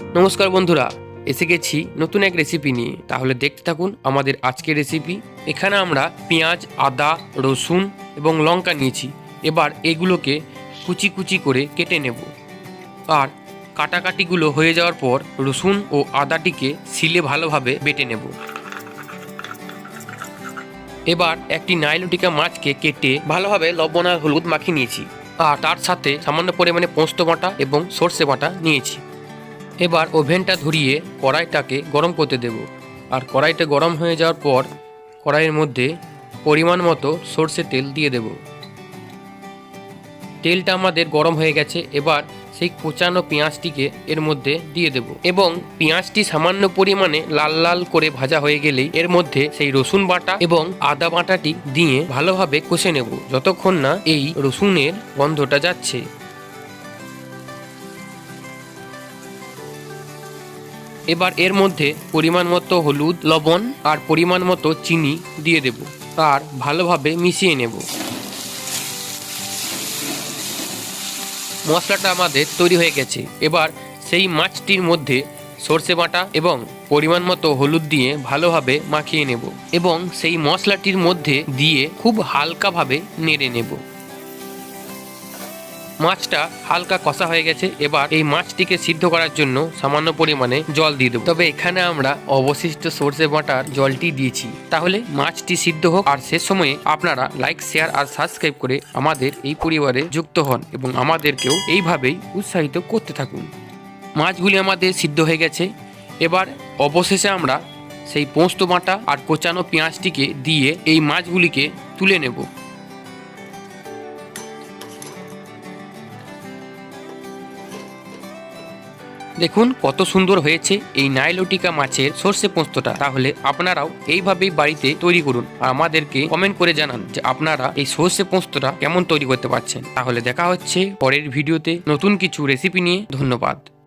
নমস্কার বন্ধুরা, এসে গেছি নতুন এক রেসিপি নিয়ে। তাহলে দেখতে থাকুন আমাদের আজকের রেসিপি এখানে আমরা পেঁয়াজ, আদা, রসুন এবং লঙ্কা নিয়েছি। এবার এগুলোকে কুচি কুচি করে কেটে নেব। আর কাটাকাটিগুলো হয়ে যাওয়ার পর রসুন ও আদাটিকে শিলে ভালোভাবে বেটে নেব। এবার একটি নাইলোটিকা মাছকে কেটে ভালোভাবে লবণ আর হলুদ মাখিয়ে নিয়েছি। আর তার সাথে সামান্য পরিমাণে পোস্ত বাটা এবং সর্ষে বাটা নিয়েছি। এবার ওভেনটা ধরিয়ে কড়াইটাকে গরম করতে দেব। আর কড়াইটা গরম হয়ে যাওয়ার পর কড়াইয়ের মধ্যে পরিমাণ মতো সর্ষে তেল দিয়ে দেব। তেলটা আমাদের গরম হয়ে গেছে, এবার সেই কোচানো পেঁয়াজটিকে এর মধ্যে দিয়ে দেব। এবং পেঁয়াজটি সামান্য পরিমাণে লাল লাল করে ভাজা হয়ে গেলেই এর মধ্যে সেই রসুন বাটা এবং আদা বাটাটি দিয়ে ভালোভাবে কষে নেব, যতক্ষণ না এই রসুনের গন্ধটা যাচ্ছে। এবার এর মধ্যে পরিমাণ মতো হলুদ, লবণ আর পরিমাণ মতো চিনি দিয়ে দেব। আর ভালোভাবে মিশিয়ে নেব। মশলাটা আমাদের তৈরি হয়ে গেছে। এবার সেই মাছটির মধ্যে সর্ষে বাটা এবং পরিমাণ মতো হলুদ দিয়ে ভালোভাবে মাখিয়ে নেব এবং সেই মশলাটির মধ্যে দিয়ে খুব হালকাভাবে নেড়ে নেব। মাছটা হালকা কষা হয়ে গেছে, এবার এই মাছটিকে সিদ্ধ করার জন্য সামান্য পরিমাণে জল দিয়ে দেবো। তবে এখানে আমরা অবশিষ্ট সর্ষে বাটার জলটি দিয়েছি। তাহলে মাছটি সিদ্ধ হোক, আর সে সময়ে আপনারা লাইক, শেয়ার, আর সাবস্ক্রাইব করে আমাদের এই পরিবারে যুক্ত হন এবং আমাদেরকেও এইভাবেই উৎসাহিত করতে থাকুন। মাছগুলি আমাদের সিদ্ধ হয়ে গেছে। এবার অবশেষে আমরা সেই পোস্ত বাটা আর কোচানো পেঁয়াজটিকে দিয়ে এই মাছগুলিকে তুলে নেব। দেখুন কত সুন্দর হয়েছে এই নাইলোটিকা মাছের সর্ষে পোস্তটা। তাহলে আপনারাও এইভাবেই বাড়িতে তৈরি করুন। আর আমাদেরকে কমেন্ট করে জানান যে আপনারা এই সর্ষে পোস্তটা কেমন তৈরি করতে পারছেন। তাহলে দেখা হচ্ছে পরের ভিডিওতে নতুন কিছু রেসিপি নিয়ে। ধন্যবাদ।